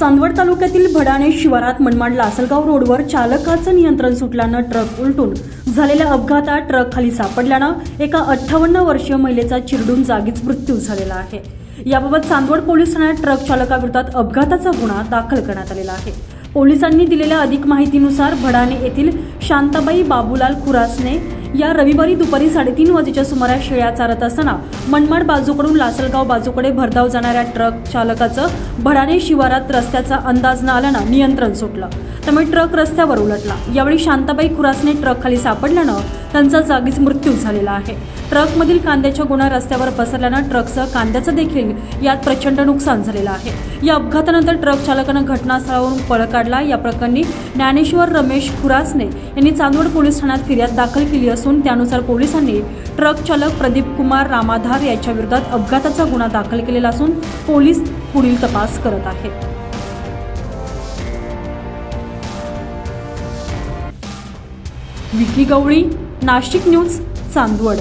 चांदवड तालुक्यातील भडाणे शिवारात मनमाड लासलगाव रोडवर चालकाचं नियंत्रण सुटल्यानं ट्रक उलटून झालेल्या अपघातात ट्रक खाली सापडल्यानं एका अठ्ठावन्न वर्षीय महिलेचा चिरडून जागीच मृत्यू झालेला आहे. याबाबत चांदवड पोलीस ठाण्यात ट्रक चालकाविरोधात अपघाताचा गुन्हा दाखल करण्यात आलेला आहे. पोलिसांनी दिलेल्या अधिक माहितीनुसार भडाणे येथील शांताबाई बाबूलाल खुरासने या रविवारी दुपारी साडेतीन वाजेच्या सुमारास शेळ्या चारत असताना मनमाड बाजूकडून लासलगाव बाजूकडे भरधाव जाणाऱ्या ट्रक चालकाचं भडाणे शिवारात रस्त्याचा अंदाज न आल्यानं नियंत्रण सुटलं. त्यामुळे ट्रक रस्त्यावर उलटला. यावेळी शांताबाई खुरासने ट्रक खाली सापडल्यानं त्यांचा जागीच मृत्यू झालेला आहे. ट्रकमधील कांद्याच्या गुणा रस्त्यावर पसरल्यानं ट्रकसह कांद्याचं देखील यात प्रचंड नुकसान झालेलं आहे. या अपघातानंतर ट्रक चालकानं घटनास्थळावरून पळ काढला. या प्रकरणी ज्ञानेश्वर रमेश खुरासने यांनी चांदवड पोलीस ठाण्यात फिर्याद दाखल केली असून त्यानुसार पोलिसांनी ट्रक चालक प्रदीप कुमार रामाधार याच्या विरोधात अपघाताचा गुन्हा दाखल केलेला असून पोलीस पुढील तपास करत आहेत. विकी गवळी नाशिक न्यूज चांदवड.